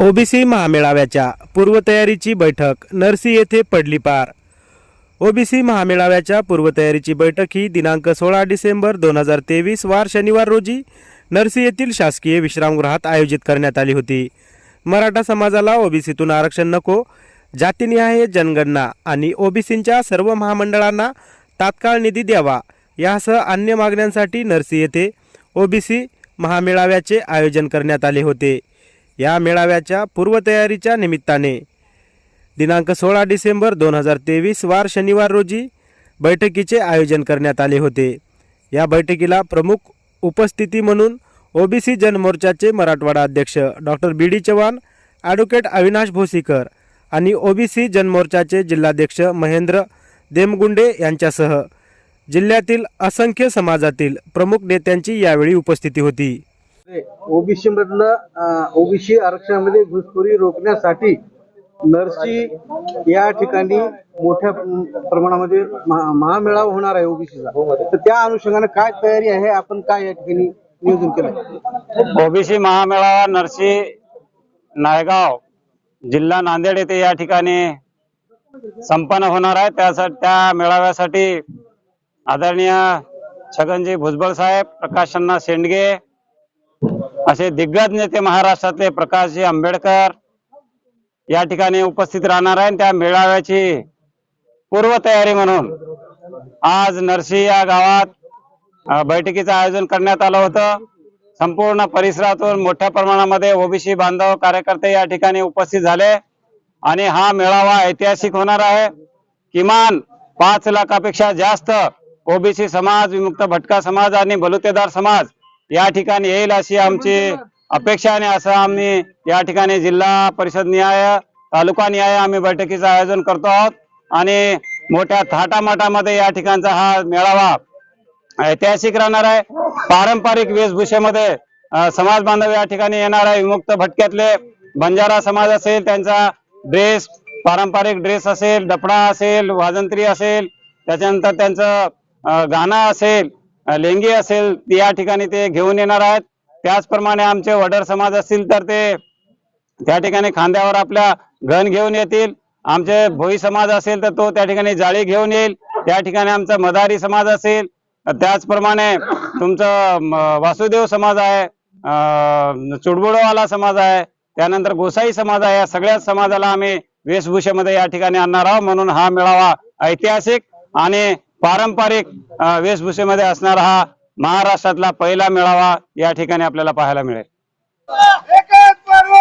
OBC महामेळाव्याच्या पूर्वतयारीची बैठक नरसी येथे पडली पार. ओबीसी महामेळाव्याच्या पूर्वतयारीची बैठक ही दिनांक सोळा डिसेंबर दोन हजार तेवीस वार शनिवार रोजी नरसी येथील शासकीय विश्रामगृहात आयोजित करण्यात आली होती. मराठा समाजाला ओबीसीतून आरक्षण नको जातीनिहाय जनगणना आणि ओबीसींच्या सर्व महामंडळांना तात्काळ निधी द्यावा यासह अन्य मागण्यांसाठी नरसी येथे ओबीसी महामेळाव्याचे आयोजन करण्यात आले होते. या मेळाव्याच्या पूर्वतयारीच्या निमित्ताने. दिनांक सोळा डिसेंबर दोन हजार तेवीस वार शनिवार रोजी बैठकीचे आयोजन करण्यात आले होते. या बैठकीला प्रमुख उपस्थिती म्हणून ओबीसी जनमोर्चाचे मराठवाडा अध्यक्ष doctor B D Chavan advocate Avinash Bhosikar आणि ओबीसी जनमोर्चाचे जिल्हाध्यक्ष महेंद्र देमगुंडे यांच्यासह जिल्ह्यातील असंख्य समाजातील प्रमुख नेत्यांची यावेळी उपस्थिती होती. ओबीसी मधलं ओबीसी आरक्षणामध्ये घुसखोरी रोखण्यासाठी नरसी या ठिकाणी मोठ्या प्रमाणामध्ये महा- महामेळावा होणार आहे ओबीसीचा. तर त्या अनुषंगाने काय तयारी आहे? आपण काय या ठिकाणी नियोजन केलं ओबीसी महामेळावा नरसी नायगाव जिल्हा नांदेड येथे या ठिकाणी संपन्न होणार आहे. त्यासाठी त्या मेळाव्यासाठी आदरणीय छगनजी भुजबळ साहेब प्रकाशन्ना शेंडगे असे दिग्गज नेते महाराष्ट्रातले प्रकाशजी आंबेडकर या ठिकाणी उपस्थित राहणार आहे आणि त्या मेळाव्याची पूर्वतयारी म्हणून आज नरसी या गावात बैठकीचं आयोजन करण्यात आलं होतं. संपूर्ण परिसरातून मोठ्या प्रमाणामध्ये ओबीसी बांधव कार्यकर्ते या ठिकाणी उपस्थित झाले. आणि हा मेळावा ऐतिहासिक होणार आहे. किमान पाच लाखापेक्षा जास्त ओबीसी समाज विमुक्त भटका समाज आणि बलुतेदार समाज या ठिकाणी येईल अशी आमची अपेक्षा आणि असं आम्ही या ठिकाणी जिल्हा परिषद न्याय तालुका न्याय आम्ही बैठकीचं आयोजन करतो आहोत. आणि मोठ्या थाटामाटामध्ये या ठिकाणचा हा मेळावा ऐतिहासिक राहणार आहे. पारंपरिक वेशभूषेमध्ये समाज बांधव या ठिकाणी येणार आहे. विमुक्त भटक्यातले बंजारा समाज असेल त्यांचा ड्रेस पारंपरिक ड्रेस असेल डपडा असेल वाजंत्री असेल त्याच्यानंतर त्यांचं गाणं असेल लेंगी असेल या ठिकाणी ते घेऊन येणार आहेत. त्याचप्रमाणे आमचे वडर समाज असतील तर ते त्या ठिकाणी खांद्यावर आपल्या घन घेऊन येतील. आमचे भोई समाज असेल तर तो त्या ठिकाणी जाळी घेऊन येईल. त्या ठिकाणी आमचा मदारी समाज असेल. त्याचप्रमाणे तुमचं वासुदेव समाज आहे चुडबुडवाला समाज आहे त्यानंतर गोसाई समाज आहे. या सगळ्याच समाजाला आम्ही वेशभूषेमध्ये या ठिकाणी आणणार आहोत. म्हणून हा मेळावा ऐतिहासिक आणि पारंपरिक वेशभूषेमध्ये असणारा हा महाराष्ट्रातला पहिला मेळावा या ठिकाणी आपल्याला पाहायला मिळेल. पर्व.